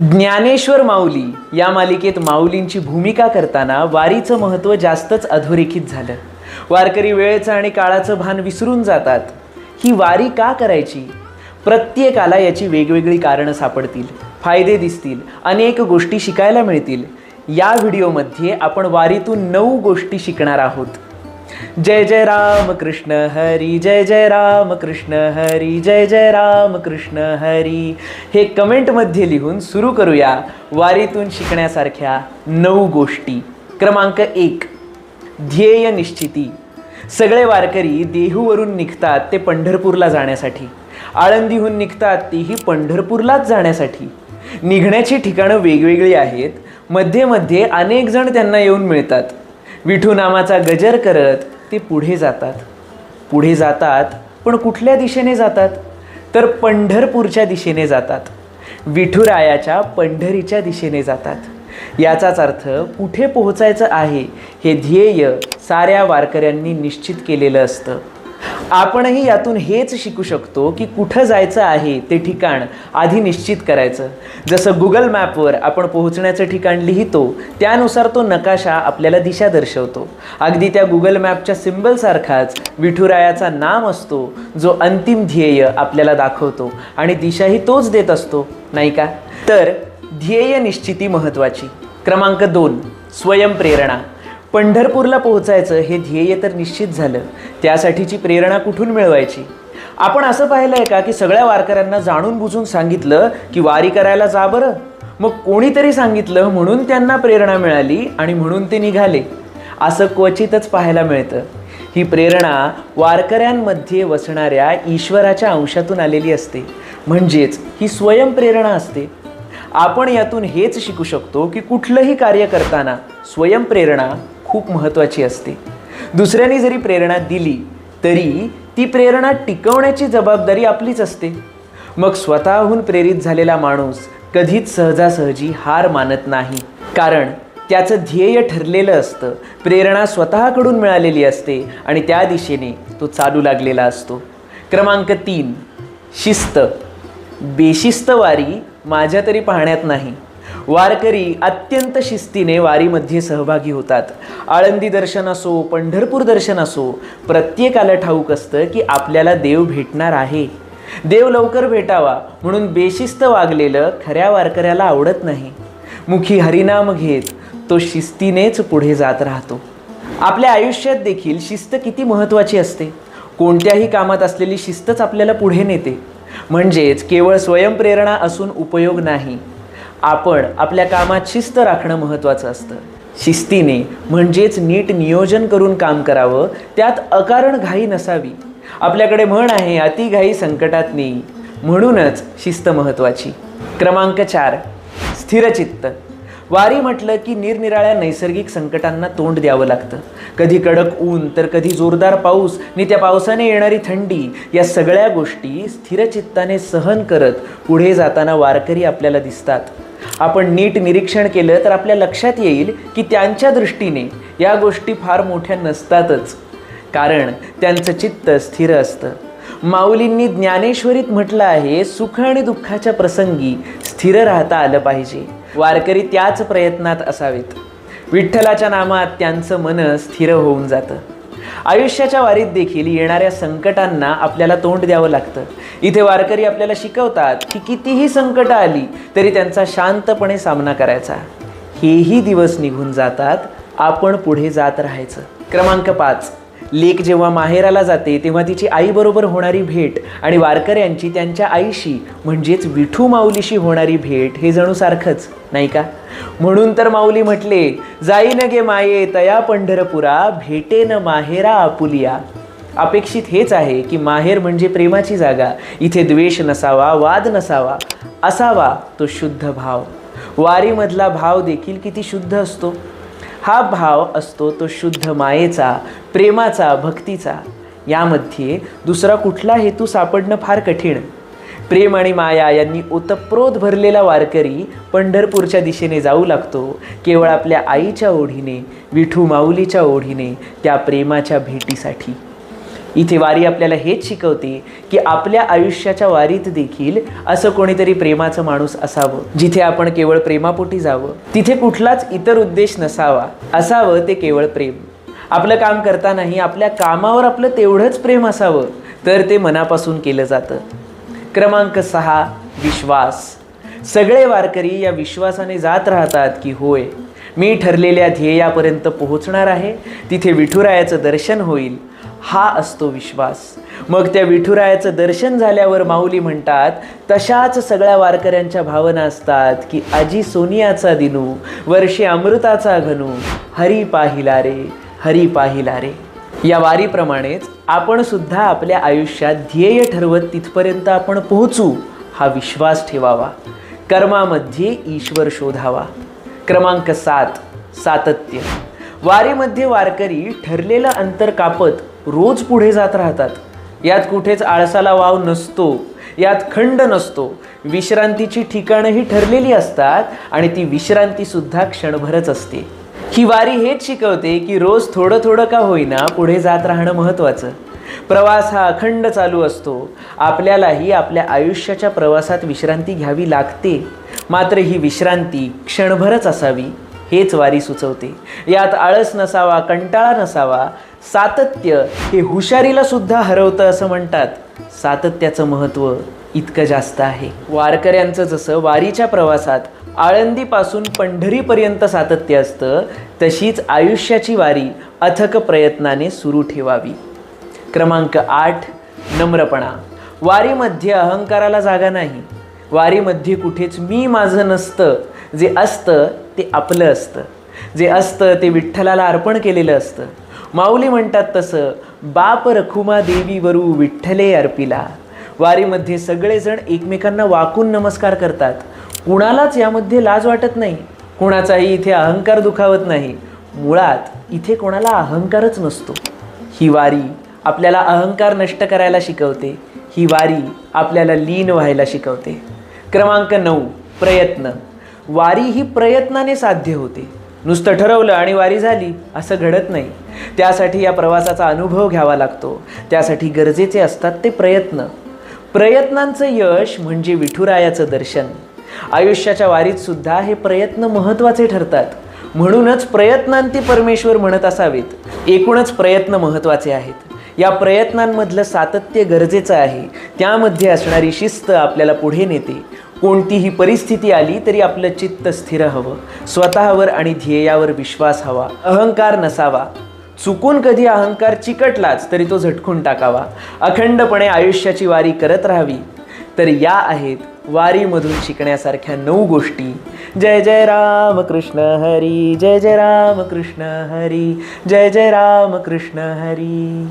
ज्ञानेश्वर माऊली या मालिकेत माऊलींची भूमिका करताना वारीचं महत्त्व जास्तच अधोरेखित झालं. वारकरी वेळेचं आणि काळाचं भान विसरून जातात. ही वारी का करायची? प्रत्येकाला याची वेगवेगळी कारणं सापडतील फायदे दिसतील अनेक गोष्टी शिकायला मिळतील. या व्हिडिओमध्ये आपण वारीतून नऊ गोष्टी शिकणार आहोत. जय जय राम कृष्ण हरी जय जय राम कृष्ण हरी जय जय राम कृष्ण हरी. हे कमेंटमध्ये लिहून सुरू करूया. वारीतून शिकण्यासारख्या नऊ गोष्टी. क्रमांक एक ध्येय निश्चिती. सगळे वारकरी देहूवरून निघतात ते पंढरपूरला जाण्यासाठी. आळंदीहून निघतात तेही पंढरपूरलाच जाण्यासाठी. निघण्याची ठिकाणं वेगवेगळी आहेत. मध्ये मध्ये अनेक जण त्यांना येऊन मिळतात. विठू नामाचा गजर करत ते पुढे जातात. पुढे जातात पण कुठल्या दिशेने जातात? तर पंढरपूरच्या दिशेने जातात. विठुरायाच्या पंढरीच्या दिशेने जातात. याचाच अर्थ कुठे पोहोचायचं आहे हे ध्येय साऱ्या वारकऱ्यांनी निश्चित केलेलं असतं. आपणही यातून हेच शिकू शकतो की कुठं जायचं आहे ते ठिकाण आधी निश्चित करायचं. जसं गुगल मॅपवर आपण पोहोचण्याचं ठिकाण लिहितो त्यानुसार तो नकाशा आपल्याला दिशा दर्शवतो. अगदी त्या गुगल मॅपच्या सिम्बलसारखाच विठुरायाचा नाम असतो जो अंतिम ध्येय आपल्याला दाखवतो आणि दिशाही तोच देत असतो नाही का? तर ध्येय निश्चिती महत्त्वाची. क्रमांक दोन स्वयंप्रेरणा. पंढरपूरला पोहोचायचं हे ध्येय तर निश्चित झालं. त्यासाठीची प्रेरणा कुठून मिळवायची? आपण असं पाहिलं आहे का की सगळ्या वारकऱ्यांना जाणून बुजून सांगितलं की वारी करायला जा बरं? मग कोणीतरी सांगितलं म्हणून त्यांना प्रेरणा मिळाली आणि म्हणून ते निघाले. असं क्वचितच पाहायला मिळतं. ही प्रेरणा वारकऱ्यांमध्ये वसणाऱ्या ईश्वराच्या अंशातून आलेली असते. म्हणजेच ही स्वयंप्रेरणा असते. आपण यातून हेच शिकू शकतो की कुठलंही कार्य करताना स्वयंप्रेरणा खूप महत्त्वाची असते. दुसऱ्यांनी जरी प्रेरणा दिली तरी ती प्रेरणा टिकवण्याची जबाबदारी आपलीच असते. मग स्वतःहून प्रेरित झालेला माणूस कधीच सहजासहजी हार मानत नाही. कारण त्याचं ध्येय ठरलेलं असतं. प्रेरणा स्वतःकडून मिळालेली असते आणि त्या दिशेने तो चालू लागलेला असतो. क्रमांक तीन शिस्त. बेशिस्तवारी माझ्या तरी पाहण्यात नाही. वारकरी अत्यंत शिस्तीने वारीमध्ये सहभागी होतात. आळंदी दर्शन असो पंढरपूर दर्शन असो प्रत्येकाला ठाऊक असतं की आपल्याला देव भेटणार आहे. देव लवकर भेटावा म्हणून बेशिस्त वागलेलं खऱ्या वारकऱ्याला आवडत नाही. मुखी हरिनाम घेत तो शिस्तीनेच पुढे जात राहतो. आपल्या आयुष्यात देखील शिस्त किती महत्त्वाची असते. कोणत्याही कामात असलेली शिस्तच आपल्याला पुढे नेते. म्हणजेच केवळ स्वयंप्रेरणा असून उपयोग नाही. आपण आपल्या कामात शिस्त राखणं महत्त्वाचं असतं. शिस्तीने म्हणजेच नीट नियोजन करून काम करावं त्यात अकारण घाई नसावी. आपल्याकडे म्हण आहे अति घाई संकटात नेई. म्हणूनच शिस्त महत्त्वाची. क्रमांक चार स्थिरचित्त. वारी म्हटलं की निरनिराळ्या नैसर्गिक संकटांना तोंड द्यावं लागतं. कधी कडक ऊन तर कधी जोरदार पाऊस आणि त्या पावसाने येणारी थंडी या सगळ्या गोष्टी स्थिरचित्ताने सहन करत पुढे जाताना वारकरी आपल्याला दिसतात. आपण नीट निरीक्षण केलं तर आपल्या लक्षात येईल की त्यांच्या दृष्टीने या गोष्टी फार मोठ्या नसतातच. कारण त्यांचं चित्त स्थिर असतं. माऊलींनी ज्ञानेश्वरीत म्हटलं आहे सुख आणि दुःखाच्या प्रसंगी स्थिर राहता आलं पाहिजे. वारकरी त्याच प्रयत्नात असावेत. विठ्ठलाच्या नामात त्यांचं मन स्थिर होऊन जातं. आयुष्याच्या वारीत देखील येणाऱ्या संकटांना आपल्याला तोंड द्यावं लागतं. इथे वारकरी आपल्याला शिकवतात की कितीही संकटं आली तरी त्यांचा शांतपणे सामना करायचा. हेही दिवस निघून जातात आपण पुढे जात राहायचं. क्रमांक पाच. लेक जेव्हा माहेराला जाते तेव्हा तिची आईबरोबर होणारी भेट आणि वारकऱ्यांची त्यांच्या आईशी म्हणजेच विठू माऊलीशी होणारी भेट हे जणू सारखंच नाही का? म्हणून तर माऊली म्हटले जाई न गे माये तया पंढरपुरा भेटे न माहेरा आपुलिया. अपेक्षित हेच आहे की माहेर म्हणजे प्रेमाची जागा इथे द्वेष नसावा वाद नसावा असावा तो शुद्ध भाव. वारीमधला भाव देखील किती शुद्ध असतो. हा भाव असतो तो शुद्ध मायेचा प्रेमाचा भक्तीचा. यामध्ये दुसरा कुठला हेतू सापडणं फार कठीण. प्रेम आणि माया यांनी ओतप्रोत भरलेला वारकरी पंढरपूरच्या दिशेने जाऊ लागतो. केवळ आपल्या आईच्या ओढीने विठू माऊलीच्या ओढीने त्या प्रेमाच्या भेटीसाठी. इथे वारी आपल्याला हेच शिकवते की आपल्या आयुष्याच्या वारीत देखील असं कोणीतरी प्रेमाचं माणूस असावं जिथे आपण केवळ प्रेमापोटी जावं तिथे कुठलाच इतर उद्देश नसावा असावं ते केवळ प्रेम. आपलं काम करतानाही आपल्या कामावर आपलं तेवढंच प्रेम असावं तर ते मनापासून केलं जातं. क्रमांक सहा विश्वास. सगळे वारकरी या विश्वासाने जात राहतात की होय मी ठरलेल्या ध्येयापर्यंत पोहोचणार आहे तिथे विठुरायाचं दर्शन होईल हा असतो विश्वास. मग त्या विठुरायाचं दर्शन झाल्यावर माऊली म्हणतात तशाच सगळ्या वारकऱ्यांच्या भावना असतात की आजी सोनियाचा दिनू वर्षे अमृताचा घनू हरी पाहिला रे हरी पाहिला रे. या वारीप्रमाणेच आपण सुद्धा आपल्या आयुष्यात ध्येय ठरवत तिथपर्यंत आपण पोहोचू हा विश्वास ठेवावा. कर्मामध्ये ईश्वर शोधावा. क्रमांक सात सातत्य. वारीमध्ये वारकरी ठरलेलं अंतर कापत रोज पुढे जात राहतात. यात कुठेच आळसाला वाव नसतो. यात खंड नसतो. विश्रांतीची ठिकाणंही ठरलेली असतात आणि ती विश्रांतीसुद्धा क्षणभरच असते. ही वारी हेच शिकवते की रोज थोडं थोडं का होईना पुढे जात राहणं महत्त्वाचं. प्रवास हा अखंड चालू असतो. आपल्यालाही आपल्या आयुष्याच्या प्रवासात विश्रांती घ्यावी लागते. मात्र ही विश्रांती क्षणभरच असावी. हेच वारी सुचवते. यात आळस नसावा कंटाळा नसावा सातत्य हे हुशारीला सुद्धा हरवतं असं म्हणतात. सातत्याचं महत्त्व इतकं जास्त आहे. वारकऱ्यांचं जसं वारीच्या प्रवासात आळंदीपासून पंढरीपर्यंत सातत्य असतं तशीच आयुष्याची वारी अथक प्रयत्नाने सुरू ठेवावी. क्रमांक आठ नम्रपणा. वारीमध्ये अहंकाराला जागा नाही. वारीमध्ये कुठेच मी माझं नसतं जे असतं ते आपलं असतं. जे असतं ते विठ्ठलाला अर्पण केलेलं असतं. माऊली म्हणतात तसं बाप रखुमा देवी वरू विठ्ठले अर्पिला. वारीमध्ये सगळेजण एकमेकांना वाकून नमस्कार करतात. कुणालाच यामध्ये लाज वाटत नाही. कुणाचाही इथे अहंकार दुखावत नाही. मुळात इथे कोणाला अहंकारच नसतो. ही वारी आपल्याला अहंकार नष्ट करायला शिकवते. ही वारी आपल्याला लीन व्हायला शिकवते. क्रमांक नऊ प्रयत्न. वारी ही प्रयत्नाने साध्य होते. नुसतं ठरवलं आणि वारी झाली असं घडत नाही. त्यासाठी या प्रवासाचा अनुभव घ्यावा लागतो. त्यासाठी गरजेचे असतात ते प्रयत्न. प्रयत्नांचं यश म्हणजे विठुरायाचं दर्शन. आयुष्याच्या वारीत सुद्धा हे प्रयत्न महत्त्वाचे ठरतात. म्हणूनच प्रयत्नांती परमेश्वर म्हणत असावेत. एकूणच प्रयत्न महत्त्वाचे आहेत. या प्रयत्नांमधलं सातत्य गरजेचं आहे. त्यामध्ये असणारी शिस्त आपल्याला पुढे नेते. कोणतीही परिस्थिती आली तरी आपलं चित्त स्थिर हवं. स्वतःवर आणि ध्येयावर विश्वास हवा. अहंकार नसावा. चुकून कधी अहंकार चिकटलाच तरी तो झटकून टाकावा. अखंडपणे आयुष्याची वारी करत राहावी. तर या आहेत वारीमधून शिकण्यासारख्या नऊ गोष्टी. जय जय राम कृष्ण हरी. जय जय राम कृष्ण हरी. जय जय राम कृष्ण हरी.